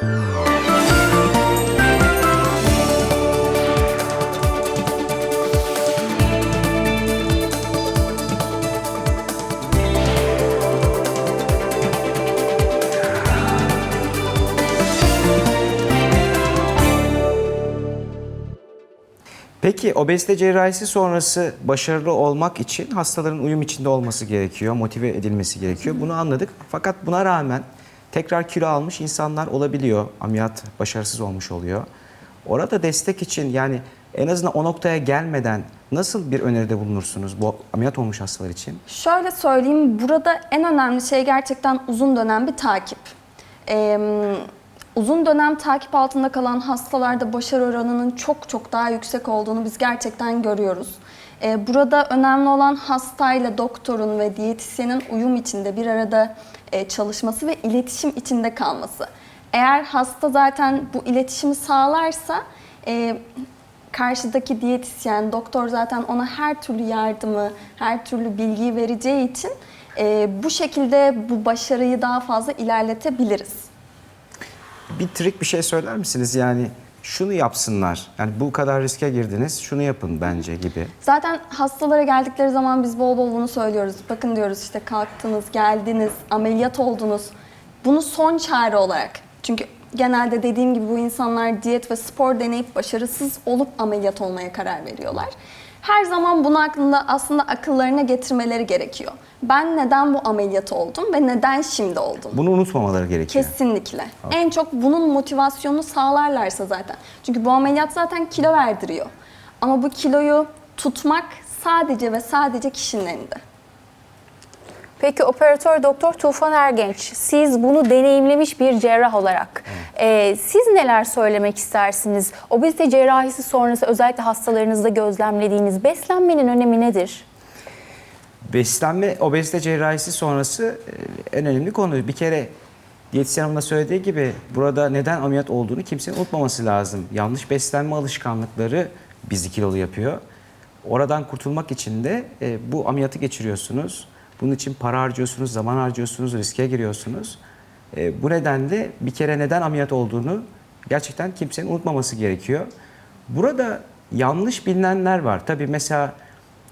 Peki obezite cerrahisi sonrası başarılı olmak için hastaların uyum içinde olması gerekiyor, motive edilmesi gerekiyor. Bunu anladık. Fakat buna rağmen tekrar kilo almış insanlar olabiliyor. Ameliyat başarısız olmuş oluyor. Orada destek için yani en azından o noktaya gelmeden nasıl bir öneride bulunursunuz bu ameliyat olmuş hastalar için? Şöyle söyleyeyim, burada en önemli şey gerçekten uzun dönem bir takip. Ee, uzun dönem takip altında kalan hastalarda başarı oranının çok çok daha yüksek olduğunu biz gerçekten görüyoruz. Ee, burada önemli olan hastayla doktorun ve diyetisyenin uyum içinde bir arada e, çalışması ve iletişim içinde kalması. Eğer hasta zaten bu iletişimi sağlarsa e, karşıdaki diyetisyen, doktor zaten ona her türlü yardımı, her türlü bilgiyi vereceği için e, bu şekilde bu başarıyı daha fazla ilerletebiliriz. Bir trik bir şey söyler misiniz? Yani şunu yapsınlar. Yani bu kadar riske girdiniz, şunu yapın bence gibi. Zaten hastalara geldikleri zaman biz bol bol bunu söylüyoruz. Bakın diyoruz işte kalktınız, geldiniz, ameliyat oldunuz. Bunu son çare olarak. Çünkü genelde dediğim gibi bu insanlar diyet ve spor deneyip başarısız olup ameliyat olmaya karar veriyorlar. Her zaman bunu aklında aslında akıllarına getirmeleri gerekiyor. Ben neden bu ameliyat oldum ve neden şimdi oldum? Bunu unutmamaları gerekiyor. Kesinlikle. En çok bunun motivasyonunu sağlarlarsa zaten. Çünkü bu ameliyat zaten kilo verdiriyor. Ama bu kiloyu tutmak sadece ve sadece kişinin elinde. Peki operatör doktor Tufan Ergenç, siz bunu deneyimlemiş bir cerrah olarak e, siz neler söylemek istersiniz? Obezite cerrahisi sonrası özellikle hastalarınızda gözlemlediğiniz beslenmenin önemi nedir? Beslenme obezite cerrahisi sonrası e, en önemli konu. Bir kere diyetisyen hanımın söylediği gibi burada neden ameliyat olduğunu kimsenin unutmaması lazım. Yanlış beslenme alışkanlıkları bizi kilolu yapıyor. Oradan kurtulmak için de e, bu ameliyatı geçiriyorsunuz. Bunun için para harcıyorsunuz, zaman harcıyorsunuz, riske giriyorsunuz. E, bu nedenle bir kere neden ameliyat olduğunu gerçekten kimsenin unutmaması gerekiyor. Burada yanlış bilinenler var. Tabii mesela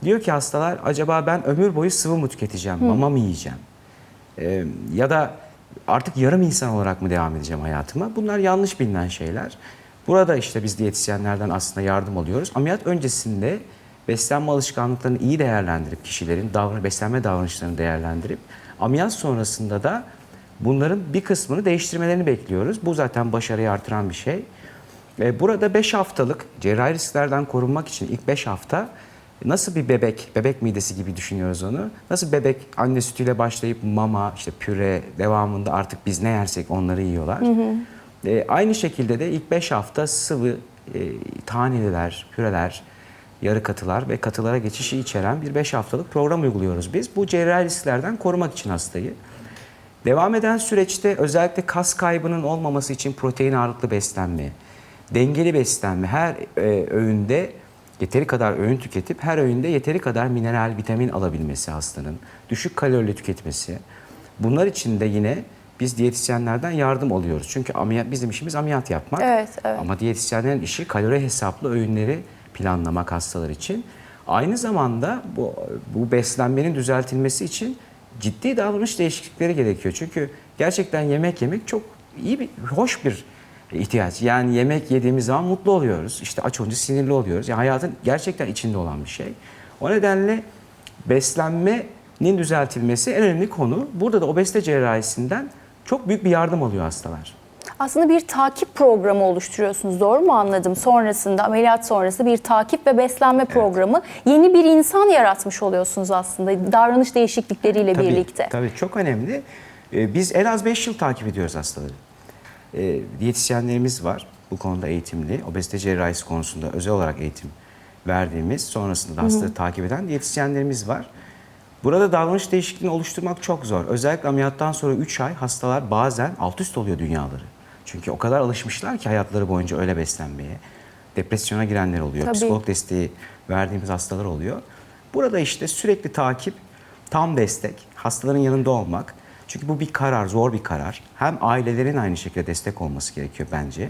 diyor ki hastalar acaba ben ömür boyu sıvı mı tüketeceğim, mama mı yiyeceğim? Ee, ya da artık yarım insan olarak mı devam edeceğim hayatıma? Bunlar yanlış bilinen şeyler. Burada işte biz diyetisyenlerden aslında yardım alıyoruz. Ameliyat öncesinde beslenme alışkanlıklarını iyi değerlendirip kişilerin davran beslenme davranışlarını değerlendirip ameliyat sonrasında da bunların bir kısmını değiştirmelerini bekliyoruz. Bu zaten başarıyı artıran bir şey. Ve burada 5 haftalık cerrahi risklerden korunmak için ilk 5 hafta nasıl bir bebek, bebek midesi gibi düşünüyoruz onu. Nasıl bebek anne sütüyle başlayıp mama, işte püre devamında artık biz ne yersek onları yiyorlar. E, aynı şekilde de ilk 5 hafta sıvı e, taneliler, püreler, yarı katılar ve katılara geçişi içeren bir 5 haftalık program uyguluyoruz biz. Bu cerrahi risklerden korumak için hastayı. Devam eden süreçte özellikle kas kaybının olmaması için protein ağırlıklı beslenme, dengeli beslenme, her e, öğünde yeteri kadar öğün tüketip her öğünde yeteri kadar mineral, vitamin alabilmesi hastanın, düşük kalorili tüketmesi. Bunlar için de yine biz diyetisyenlerden yardım alıyoruz. Çünkü ameliyat, bizim işimiz ameliyat yapmak. Evet, evet. Ama diyetisyenlerin işi kalori hesaplı öğünleri planlamak hastalar için. Aynı zamanda bu, bu beslenmenin düzeltilmesi için ciddi davranış değişiklikleri gerekiyor. Çünkü gerçekten yemek yemek çok iyi bir, hoş bir ihtiyaç. Yani yemek yediğimiz zaman mutlu oluyoruz. İşte aç olunca sinirli oluyoruz. Yani hayatın gerçekten içinde olan bir şey. O nedenle beslenmenin düzeltilmesi en önemli konu. Burada da obezite cerrahisinden çok büyük bir yardım alıyor hastalar. Aslında bir takip programı oluşturuyorsunuz doğru mu anladım? Sonrasında ameliyat sonrası bir takip ve beslenme programı yeni bir insan yaratmış oluyorsunuz aslında davranış değişiklikleriyle Tabii, birlikte. Tabii çok önemli. Ee, Biz en az 5 yıl takip ediyoruz hastaları. Ee, diyetisyenlerimiz var bu konuda eğitimli. Obezite cerrahisi konusunda özel olarak eğitim verdiğimiz, sonrasında da hastaları takip eden diyetisyenlerimiz var. Burada davranış değişikliğini oluşturmak çok zor. Özellikle ameliyattan sonra 3 ay hastalar bazen alt üst oluyor dünyaları. Çünkü o kadar alışmışlar ki hayatları boyunca öyle beslenmeye. Depresyona girenler oluyor. Tabii. Psikolog desteği verdiğimiz hastalar oluyor. Burada işte sürekli takip, tam destek, hastaların yanında olmak. Çünkü bu bir karar, zor bir karar. Hem ailelerin aynı şekilde destek olması gerekiyor bence.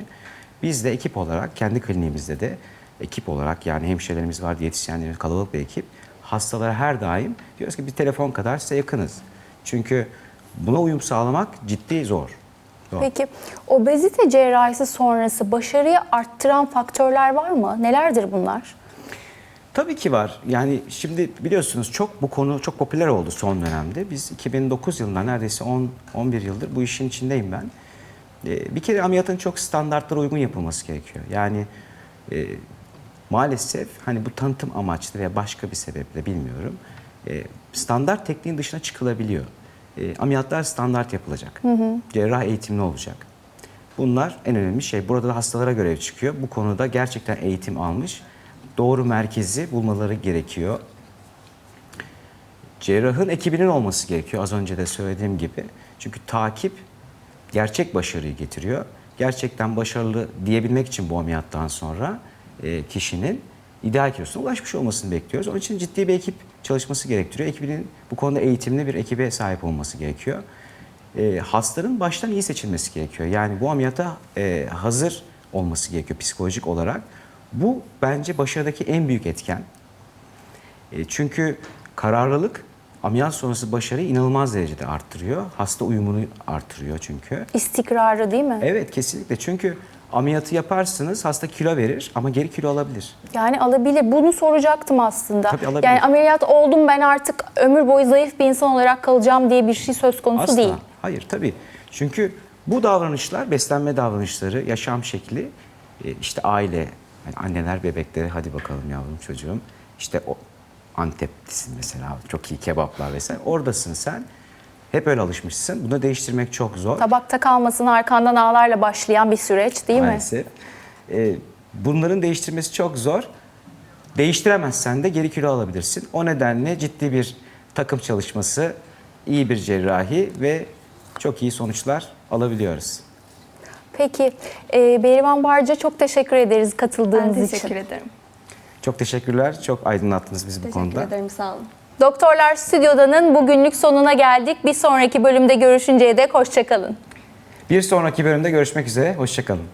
Biz de ekip olarak, kendi kliniğimizde de ekip olarak yani hemşirelerimiz var, diyetisyenlerimiz, kalabalık bir ekip. Hastalara her daim diyoruz ki bir telefon kadar size yakınız. Çünkü buna uyum sağlamak ciddi zor. Zor. Peki obezite cerrahisi sonrası başarıyı arttıran faktörler var mı? Nelerdir bunlar? Tabii ki var. Yani şimdi biliyorsunuz çok bu konu çok popüler oldu son dönemde. Biz 2009 yılından neredeyse 10 11 yıldır bu işin içindeyim ben. Ee, bir kere ameliyatın çok standartlara uygun yapılması gerekiyor. Yani e, maalesef hani bu tanıtım amaçlı veya başka bir sebeple bilmiyorum. e, standart tekniğin dışına çıkılabiliyor. E, ameliyatlar standart yapılacak. Cerrah eğitimli olacak. Bunlar en önemli şey. Burada da hastalara görev çıkıyor. Bu konuda gerçekten eğitim almış, doğru merkezi bulmaları gerekiyor. Cerrahın ekibinin olması gerekiyor az önce de söylediğim gibi. Çünkü takip gerçek başarıyı getiriyor. Gerçekten başarılı diyebilmek için bu ameliyattan sonra e, kişinin ideal kilosuna ulaşmış olmasını bekliyoruz. Onun için ciddi bir ekip çalışması gerektiriyor. Ekibinin bu konuda eğitimli bir ekibe sahip olması gerekiyor. E, hastanın baştan iyi seçilmesi gerekiyor. Yani bu ameliyata e, hazır olması gerekiyor psikolojik olarak. Bu bence başarıdaki en büyük etken. E, çünkü kararlılık ameliyat sonrası başarıyı inanılmaz derecede arttırıyor. Hasta uyumunu arttırıyor çünkü. İstikrarı değil mi? Evet kesinlikle çünkü ameliyatı yaparsınız hasta kilo verir ama geri kilo alabilir. Yani alabilir. Bunu soracaktım aslında. Tabii alabilir. yani ameliyat oldum ben artık ömür boyu zayıf bir insan olarak kalacağım diye bir şey söz konusu Asla. değil. Hayır tabii. Çünkü bu davranışlar, beslenme davranışları, yaşam şekli, e, işte aile, yani anneler bebeklere hadi bakalım yavrum çocuğum. İşte o Antep'lisin mesela çok iyi kebaplar vesaire. Oradasın sen. Hep öyle alışmışsın. Bunu değiştirmek çok zor. Tabakta kalmasın arkandan ağlarla başlayan bir süreç değil mi? Maalesef. Ee, bunların değiştirmesi çok zor. Değiştiremezsen de geri kilo alabilirsin. O nedenle ciddi bir takım çalışması, iyi bir cerrahi ve çok iyi sonuçlar alabiliyoruz. Peki e, Berivan Barca çok teşekkür ederiz Ben katıldığınız teşekkür için. ederim. Çok teşekkürler. Çok aydınlattınız bizi bu Teşekkür konuda. ederim. Sağ olun. Doktorlar Stüdyo'danın bugünlük sonuna geldik. Bir sonraki bölümde görüşünceye dek hoşçakalın. Bir sonraki bölümde görüşmek üzere. Hoşçakalın.